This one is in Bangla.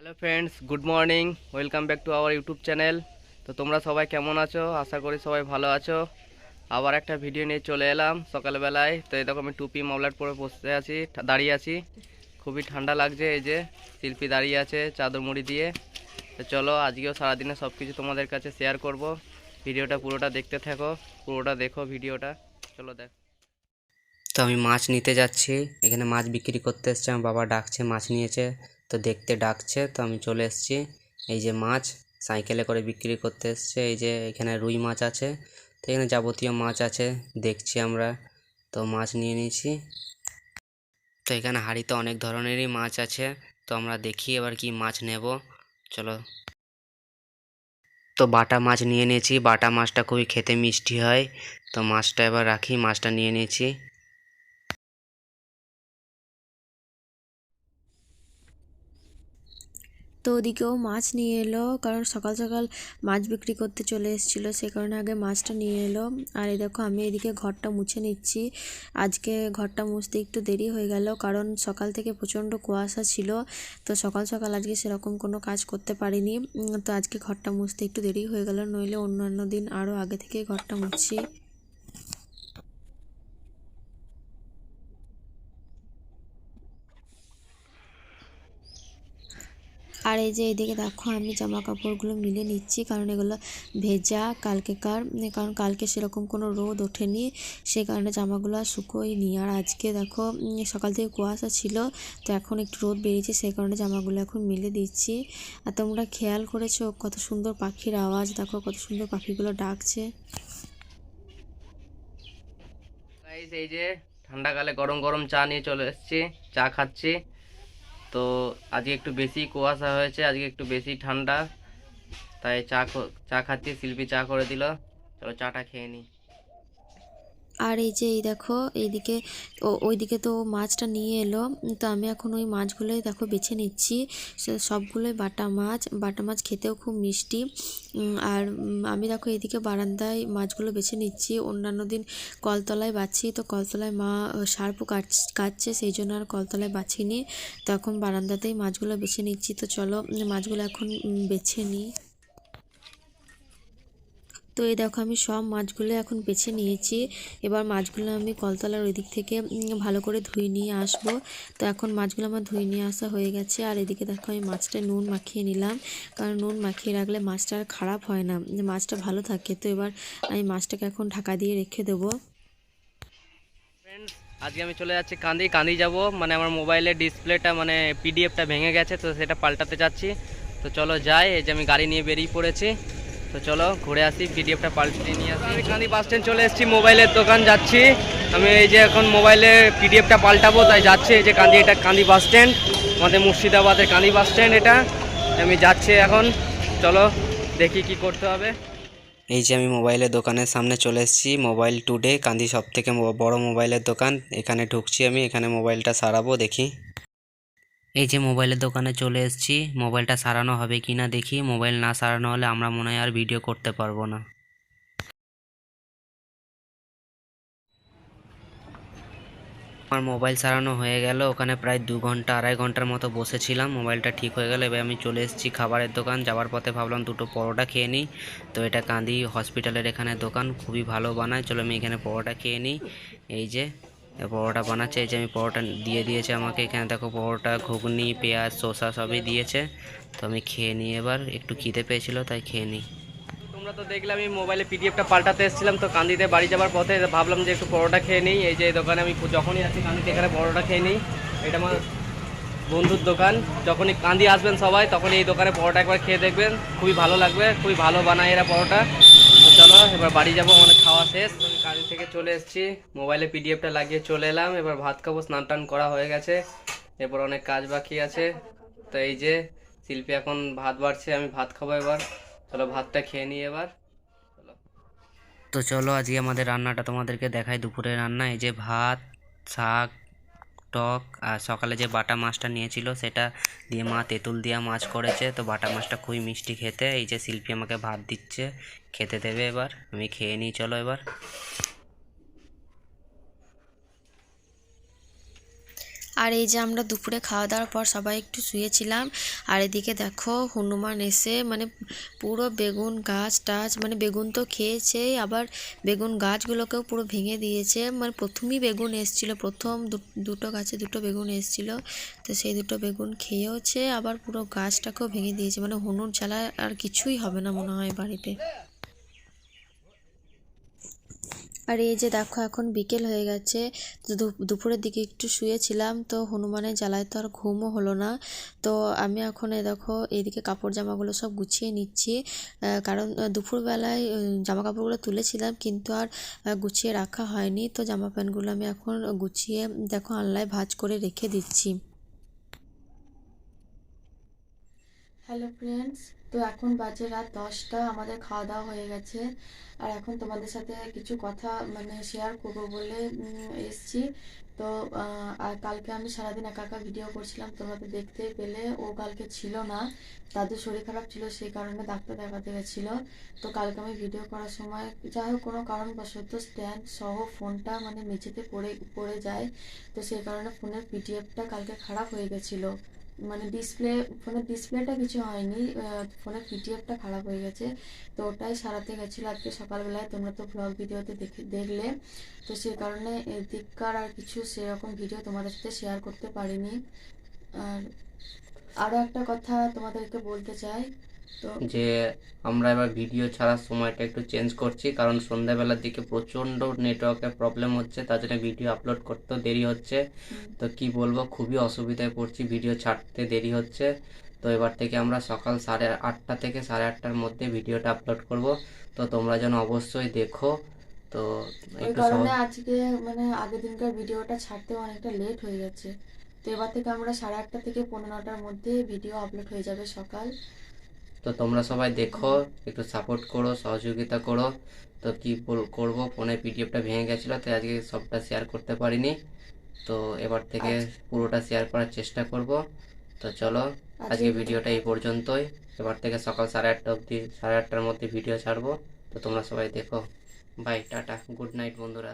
Hello friends good morning welcome back to our YouTube channel তো তোমরা সবাই কেমন আছো? আশা করি সবাই ভালো আছো। আবার একটা ভিডিও নিয়ে চলে এলাম সকালবেলায়। তো এরকম আমি টুপি মামলার পরে বসে আছি দাঁড়িয়ে আছি। খুবই ঠান্ডা লাগছে এই যে, শিল্পী দাঁড়িয়ে আছে চাদর মুড়ি দিয়ে। তো চলো আজকেও সারাদিনে সব কিছু তোমাদের কাছে শেয়ার করব। ভিডিওটা পুরোটা দেখতে থাকো, পুরোটা দেখো ভিডিওটা। চলো দেখ। তো আমি মাছ নিতে যাচ্ছি। এখানে মাছ বিক্রি করতে এসছে, আমার বাবা ডাকছে, মাছ নিয়েছে। তো দেখতে ডাকছে, তো আমি চলে এসেছি। এই যে মাছ সাইকেলে করে বিক্রি করতে এসছে। এই যে এখানে রুই মাছ আছে, তো এখানে যাবতীয় মাছ আছে, দেখছি আমরা। তো মাছ নিয়ে নিয়েছি। তো এখানে হাঁড়িতে অনেক ধরনেরই মাছ আছে, তো আমরা দেখি এবার কি মাছ নেব। চলো। তো বাটা মাছ নিয়ে নিয়েছি। বাটা মাছটা খুবই খেতে মিষ্টি হয়, তো মাছটা এবার রাখি। মাছটা নিয়ে নিয়েছি। তো ওদিকেও মাছ নিয়ে এলো, কারণ সকাল সকাল মাছ বিক্রি করতে চলে এসেছিল, সে কারণে আগে মাছটা নিয়ে এলো। আর এই দেখো, আমি এদিকে ঘরটা মুছে নিচ্ছি। আজকে ঘরটা মুছতে একটু দেরি হয়ে গেল, কারণ সকাল থেকে প্রচণ্ড কুয়াশা ছিল। তো সকাল সকাল আজকে সেরকম কোনো কাজ করতে পারিনি। তো আজকে ঘরটা মুছতে একটু দেরি হয়ে গেল, নইলে অন্যান্য দিন আরও আগে থেকে ঘরটা মুছছি আর এই যে এদিকে দেখো, আমি জামা কাপড়গুলো মিলে নিচ্ছি, কারণ এগুলো ভেজা কালকেকার কারণ কালকে সেরকম কোনো রোদ ওঠেনি, সে কারণে জামাগুলো আর শুকোয়নি। আর আজকে দেখো সকাল থেকে কুয়াশা ছিল, তো এখন একটু রোদ বেরিয়েছে সেই কারণে জামাগুলো এখন মিলে দিচ্ছি। আর তোমরা খেয়াল করেছ কত সুন্দর পাখির আওয়াজ, দেখো কত সুন্দর পাখিগুলো ডাকছে। এই যে ঠান্ডাকালে গরম গরম চা নিয়ে চলে এসেছি, চা খাচ্ছি। তো আজকে একটু বেশি কুয়াশা হয়েছে, আজকে একটু বেশি ঠান্ডা। তাই চা চা খাচ্ছি, শিল্পী চা করে দিল। চলো চাটা খেয়ে নিই আর এই যে এই দেখো এইদিকে ওইদিকে তো মাছটা নিয়ে এলো। তো আমি এখন ওই মাছগুলোই দেখো বেছে নিচ্ছি। সবগুলোই বাটা মাছ। বাটা মাছ খেতেও খুব মিষ্টি। আর আমি দেখো এইদিকে বারান্দায় মাছগুলো বেছে নিচ্ছি। অন্যান্য দিন কলতলায় বাছি তো কলতলায় মা আহ, সার্পও কাট কাটছে সেই জন্য আর কলতলায় বাছিনি। তো এখন বারান্দাতেই মাছগুলো বেছে নিচ্ছি। তো চলো মাছগুলো এখন বেছে নিই। তো এই দেখো আমি সব মাছগুলো এখন বেছে নিয়েছি। এবার মাছগুলো আমি কলতলার ওই দিক থেকে ভালো করে ধুয়ে নিয়ে আসব। তো এখন মাছগুলো আমার ধুয়ে নিয়ে আসা হয়ে গেছে। আর এদিকে দেখো আমি মাছটা নুন মাখিয়ে নিলাম। কারণ নুন মাখিয়ে রাখলে মাছটা আর খারাপ হয় না। মাছটা ভালো থাকে। তো এবার আমি মাছটাকে এখন ঢাকা দিয়ে রেখে দেবো। আজকে আমি চলে যাচ্ছি কান্দি। কান্দি যাব। মানে আমার মোবাইলের ডিসপ্লেটা মানে পিডিএফটা ভেঙে গেছে, তো সেটা পাল্টাতে যাচ্ছি তো চলো যাই। এই যে আমি গাড়ি নিয়ে বেরিয়ে পড়েছি। তো চলো ঘুরে আসি, পিডিএফটা পাল্টে নিয়ে আসি। কান্দি বাস স্ট্যান্ড চলে এসেছি, মোবাইলের দোকান যাচ্ছি। আমি এই যে এখন মোবাইলে পিডিএফটা পাল্টাবো, তাই যাচ্ছি এই যে কান্দি, এটা কান্দি বাস স্ট্যান্ড। আমাদের মুর্শিদাবাদের কান্দি বাস স্ট্যান্ড এটা। আমি যাচ্ছি এখন। চলো দেখি কি করতে হবে। এই যে আমি মোবাইলের দোকানের সামনে চলে এসেছি, মোবাইল টুডে, কান্দি সব থেকে বড় মোবাইলের দোকান। এখানে ঢুকছি আমি, এখানে মোবাইলটা সারাবো, দেখি। এই যে মোবাইলের দোকানে চলে এসেছি, মোবাইলটা সারানো হবে কি না দেখি। মোবাইল না সারানো হলে আমরা মনে হয় আর ভিডিও করতে পারব না। আমার মোবাইল সারানো হয়ে গেল, ওখানে প্রায় দু ঘণ্টা, আড়াই ঘণ্টার মতো বসেছিলাম। মোবাইলটা ঠিক হয়ে গেল, এবার আমি চলে এসেছি খাবারের দোকান। যাওয়ার পথে ভাবলাম দুটো পরোটা খেয়ে নিই। তো এটা কাঁদি হসপিটালের এখানে দোকান, খুবই ভালো বানায়। চলো আমি এখানে পরোটা খেয়ে নিই। এই যে পরোটা বানাচ্ছে, এই যে আমি পরোটা দিয়ে দিয়েছে আমাকে। এখানে দেখো পরোটা, ঘুগনি, পেঁয়াজ, শসা সবই দিয়েছে। তো আমি খেয়ে নিই এবার, একটু খিদে পেয়েছিল, তাই খেয়ে নিই। তোমরা তো দেখলাম আমি মোবাইলে পিডিএফটা পাল্টাতে এসেছিলাম, তো কান্দিতে বাড়ি যাওয়ার পথে ভাবলাম যে একটু পরোটা খেয়ে নিই। এই যে দোকানে আমি যখনই আসি কান্দিতে এখানে পরোটা খেয়ে নিই। এটা আমার বন্ধুর দোকান। যখনই কান্দি আসবেন সবাই তখন এই দোকানে পরোটা একবার খেয়ে দেখবেন। খুবই ভালো লাগবে, খুবই ভালো বানায় এরা পরোটা। তো চলো, এবার বাড়ি যাব অনেক খাওয়া শেষ। কান্দি থেকে চলে এসেছি। মোবাইলে পিডিএফটা লাগিয়ে চলে এলাম। এবার ভাত খাব, স্নান টান করা হয়ে গেছে। এরপর অনেক কাজ বাকি আছে। তো এই যে, শিল্পী এখন ভাত বাড়ছে, আমি ভাত খাব এবার। চলো, ভাতটা খেয়ে নিই এবার। তো চলো, আজকে আমাদের রান্নাটা তোমাদেরকে দেখাই দুপুরে রান্না। এই যে ভাত, শাক টক, আর সকালে যে বাটা মাছটা নিয়েছিল সেটা দিয়ে মা তেঁতুল দিয়া মাছ করেছে। তো বাটা মাছটা খুবই মিষ্টি খেতে। এই যে শিল্পী আমাকে ভাত দিচ্ছে, খেতে দেবে এবার। আমি খেয়ে নিই, চলো এবার। আর এই যে আমরা দুপুরে খাওয়া দাওয়ার পর সবাই একটু শুয়েছিলাম, আর এদিকে দেখো হনুমান এসে মানে পুরো বেগুন গাছ টাছ মানে বেগুন তো খেয়েছেই, আবার বেগুন গাছগুলোকেও পুরো ভেঙে দিয়েছে। মানে প্রথমেই বেগুন এসছিল, প্রথম দুটো গাছে দুটো বেগুন এসছিল, তো সেই দুটো বেগুন খেয়েওছে, আবার পুরো গাছটাকেও ভেঙে দিয়েছে। মানে হনুর জ্বালা আর কিছুই হবে না মনে হয় বাড়িতে। আর এই যে দেখো, এখন বিকেল হয়ে গেছে। দুপুরের দিকে একটু শুয়েছিলাম, তো হনুমানের জ্বালায় তো আর ঘুমও হলো না। তো আমি এখন এই দেখো, এদিকে কাপড় জামাগুলো সব গুছিয়ে নিচ্ছি। কারণ দুপুরবেলায় জামা কাপড়গুলো তুলেছিলাম, কিন্তু আর গুছিয়ে রাখা হয়নি। তো জামা প্যান্টগুলো আমি এখন গুছিয়ে, দেখো আনলায় ভাজ করে রেখে দিচ্ছি। হ্যালো ফ্রেন্ডস তো এখন বাজে রাত দশটা, আমাদের খাওয়া দাওয়া হয়ে গেছে। আর এখন তোমাদের সাথে কিছু কথা মানে শেয়ার করব বলে এসছি। তো আর কালকে আমি সারাদিন একা একা ভিডিও করছিলাম তোমরা তো দেখতেই পেলে। ও কালকে ছিল না, তাদের শরীর খারাপ ছিল, সেই কারণে ডাক্তার দেখাতে গেছিল। তো কালকে আমি ভিডিও করার সময়, যাই হোক, কোনো কারণবশত স্ট্যান্ড সহ ফোনটা মানে মেঝেতে পড়ে পড়ে যায়। তো সেই কারণে ফোনের পিডিএফটা কালকে খারাপ হয়ে গেছিল। মানে ডিসপ্লে ফোনের ডিসপ্লেটা কিছু হয়নি ফোনের পিটিএফটা খারাপ হয়ে গেছে। তো ওটাই সারাতে গেছিল আজকে সকালবেলায়। তোমরা তো ব্লগ ভিডিওতে দেখে, দেখলে। তো সেই কারণে এদিককার আর কিছু সেরকম ভিডিও তোমাদের সাথে শেয়ার করতে পারিনি। আর আরও একটা কথা তোমাদেরকে বলতে চাই। যে আমরা এবার ভিডিও ছাড়ার সময়টা একটু চেঞ্জ করছি কারণ সন্ধ্যাবেলার দিকে প্রচণ্ড নেটওয়ার্কের প্রবলেম হচ্ছে তার জন্য ভিডিও আপলোড করতেও দেরি হচ্ছে। তো কি বলব খুবই অসুবিধায় পড়ছি ভিডিও ছাড়তে দেরি হচ্ছে। তো এবার থেকে আমরা সকাল সাড়ে আটটা থেকে সাড়ে আটটার মধ্যে ভিডিওটা আপলোড করব। তো তোমরা যেন অবশ্যই দেখো। তো কারণে আজকে মানে আগের দিনকার ভিডিওটা ছাড়তে অনেকটা লেট হয়ে গেছে তো এবার থেকে আমরা সাড়ে আটটা থেকে পনেরো নটার মধ্যে ভিডিও আপলোড হয়ে যাবে সকাল। তো তোমরা সবাই দেখো একটু সাপোর্ট করো সহযোগিতা করো। তো কি করব? ফোনে পিডিএফটা ভেঙে গেছিল তাই আজকে সবটা শেয়ার করতে পারিনি। তো এবার থেকে পুরোটা শেয়ার করার চেষ্টা করব। তো চলো আজকে ভিডিওটা এই পর্যন্তই। এবার থেকে সকাল সাড়ে আটটা অবধি সাড়ে আটটার মধ্যে ভিডিও ছাড়বো। তো তোমরা সবাই দেখো। বাই টাটা গুড নাইট বন্ধুরা।